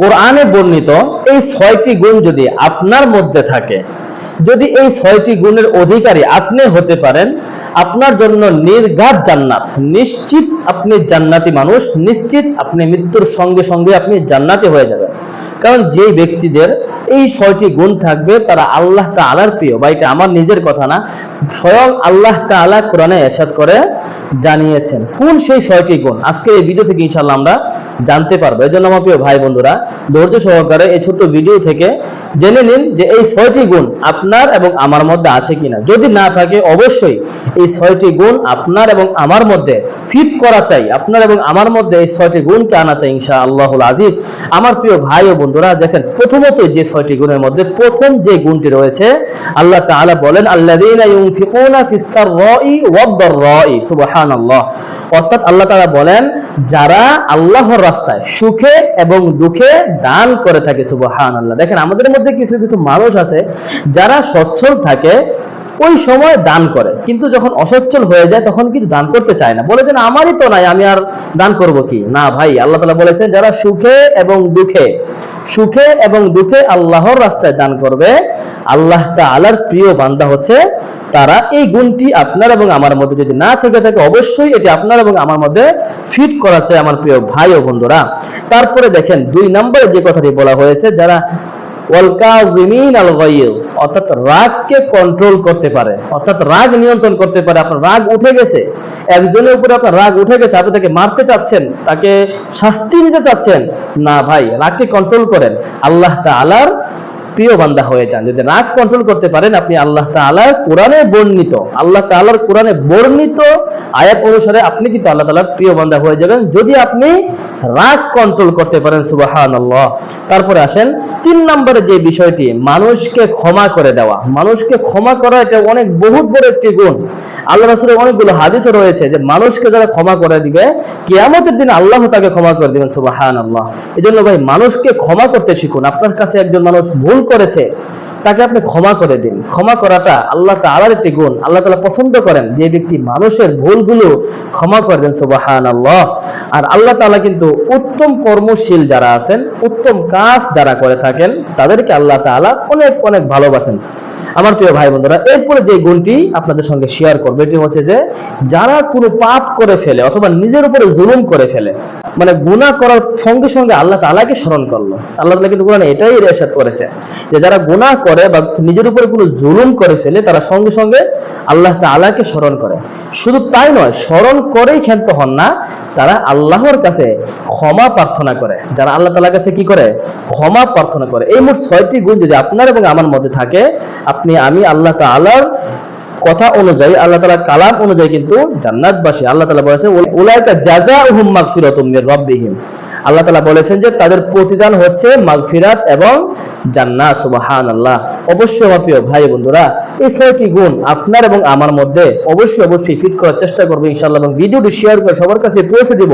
কোরআনে বর্ণিত এই ছয়টি গুণ যদি আপনার মধ্যে থাকে, যদি এই ছয়টি গুণের অধিকারী আপনি হতে পারেন, আপনার জন্য নির্ঘাত জান্নাত। নিশ্চিত আপনি জান্নাতি মানুষ, নিশ্চিত আপনি মৃত্যুর সঙ্গে সঙ্গে আপনি জান্নাতি হয়ে যাবেন। কারণ যে ব্যক্তিদের এই ছয়টি গুণ থাকবে, তারা আল্লাহ তাআলার প্রিয়। বা এটা আমার নিজের কথা না, স্বয়ং আল্লাহ তাআলা কোরআনে এরশাদ করে জানিয়েছেন। কোন সেই ছয়টি গুণ? আজকে এই ভিডিও থেকে ইনশাল্লাহ আমরা জানতে পারব। এই জন্য আমার প্রিয় ভাই বন্ধুরা, ধৈর্য সহকারে এই ছোট্ট ভিডিও থেকে জেনে নিন যে এই ছয়টি গুণ আপনার এবং আমার মধ্যে আছে কিনা। যদি না থাকে, অবশ্যই এই ছয়টি গুণ আপনার এবং আমার মধ্যে ফিট করা চাই। আপনার এবং আমার মধ্যে এই ছয়টি গুণকে আনা চাই ইনশা আল্লাহুল আজিজ। আমার প্রিয় ভাই ও বন্ধুরা, দেখেন, প্রথমত যে ছয়টি গুণের মধ্যে প্রথম যে গুণটি রয়েছে, আল্লাহ তাআলা বলেন, আল্লাযীনা ইউনফিকুনা ফিস সাররাই ওয়াদ-দাররাই সুবহানাল্লাহ। অর্থাৎ আল্লাহ তাআলা বলেন যারা আল্লাহর রাস্তায় সুখে এবং দুঃখে দান করে থাকে, সুবহানাল্লাহ। দেখেন, আমাদের মধ্যে কিছু কিছু মানুষ আছে যারা সচ্ছল থাকে, ওই সময় দান করে। কিন্তু যখন অসচ্ছল হয়ে যায়, তখন কিন্তু দান করতে চায় না। বলে যে আমারই তো নাই, আমি আর দান করব কি? না ভাই, আল্লাহ তালা বলেছেন, যারা সুখে এবং দুঃখে, সুখে এবং দুঃখে আল্লাহর রাস্তায় দান করবে, আল্লাহ তাআলার প্রিয় বান্দা হচ্ছে তারা এই গুণটি আপনার এবং আমার মধ্যে যদি না থেকে থাকে, অবশ্যই এটি আপনার এবং আমার মধ্যে ফিট করা চাই আমার প্রিয় ভাই ও বন্ধুরা। তারপরে দেখেন, দুই নম্বরে যে কথাটি বলা হয়েছে, যারা অর্থাৎ রাগকে কন্ট্রোল করতে পারে, অর্থাৎ রাগ নিয়ন্ত্রণ করতে পারে, আপনার রাগ উঠে গেছে, একজনের উপরে আপনার রাগ উঠে গেছে, আপনি তাকে মারতে চাচ্ছেন, তাকে শাস্তি দিতে চাচ্ছেন, না ভাই, রাগকে কন্ট্রোল করেন। আল্লাহ তাআলার প্রিয় বান্দা হয়ে যান। যদি রাগ কন্ট্রোল করতে পারেন, আপনি আল্লাহ তালার কোরআনে বর্ণিত, আল্লাহ তালার কোরআনে বর্ণিত আয়াত অনুসারে আপনি কিন্তু আল্লাহ তালার প্রিয় বান্দা হয়ে যাবেন। যদি আপনি রাগ কন্ট্রোল করতে পারেন, সুবহানাল্লাহ। তারপরে আসেন, তিন নম্বরে যে বিষয়টি, মানুষকে ক্ষমা করে দেওয়া। মানুষকে ক্ষমা করা এটা অনেক, বহুত বড় একটি গুণ। আল্লাহ রাসূলের অনেকগুলো হাদিসও রয়েছে যে মানুষকে যারা ক্ষমা করে দিবে, কিয়ামতের দিন আল্লাহ তাকে ক্ষমা করে দিবেন, সুবহানাল্লাহ। এজন্য ভাই, মানুষকে ক্ষমা করতে শিখুন। আপনার কাছে একজন মানুষ ভুল করেছে তাকে আপনি ক্ষমা করে দিন। ক্ষমা করাটা আল্লাহ তাআলার একটি গুণ। আল্লাহ তাআলা পছন্দ করেন যে ব্যক্তি মানুষের ভুলগুলো ক্ষমা করে দেন, সুবহানাল্লাহ। আর আল্লাহ তাআলা কিন্তু উত্তম কর্মশীল যারা আছেন, উত্তম কাজ যারা করে থাকেন, তাদেরকে আল্লাহ তাআলা অনেক অনেক ভালোবাসেন। আমার প্রিয় ভাই বন্ধুরা এরপরে যে গুণটি আপনাদের সঙ্গে শেয়ার করবে, এটি হচ্ছে যে যারা কোনো পাপ করে ফেলে অথবা নিজের উপরে জুলুম করে ফেলে মানে গুনাহ করার সঙ্গে সঙ্গে আল্লাহ তাআলাকে স্মরণ করল। আল্লাহ তাআলা কিন্তু কোরআনে এটাই ইরশাদ করেছে যে যারা গুনাহ করে বা নিজের উপরে কোনো জুলুম করে ফেলে, তারা সঙ্গে সঙ্গে আল্লাহ তাআলাকে স্মরণ করে। শুধু তাই নয়, স্মরণ করেই ক্ষান্ত হন না, তারা আল্লাহর কাছে ক্ষমা প্রার্থনা করে। যারা আল্লাহ তাআলার কাছে কি করে? ক্ষমা প্রার্থনা করে। এই মোট ছয়টি গুণ যদি আপনার এবং আমার মধ্যে থাকে, আপনি আমি আল্লাহ তাআলার কথা অনুযায়ী, আল্লাহ তাআলা কালাম অনুযায়ী কিন্তু জান্নাতবাসী। আল্লাহ তাআলা বলেছে উলাইকা জাযাউহুম মাগফিরাতুম মির রাব্বিহিম। আল্লাহ তাআলা বলেছেন যে, তাদের প্রতিদান হচ্ছে মাগফিরাত এবং জান্নাত, সুবহানাল্লাহ। অবশ্যই আমার প্রিয় ভাই বন্ধুরা, এই ছয়টি গুণ আপনার এবং আমার মধ্যে অবশ্যই অবশ্যই ফিট করার চেষ্টা করব ইনশাআল্লাহ এবং ভিডিওটি শেয়ার করে সবার কাছে পৌঁছে দিব।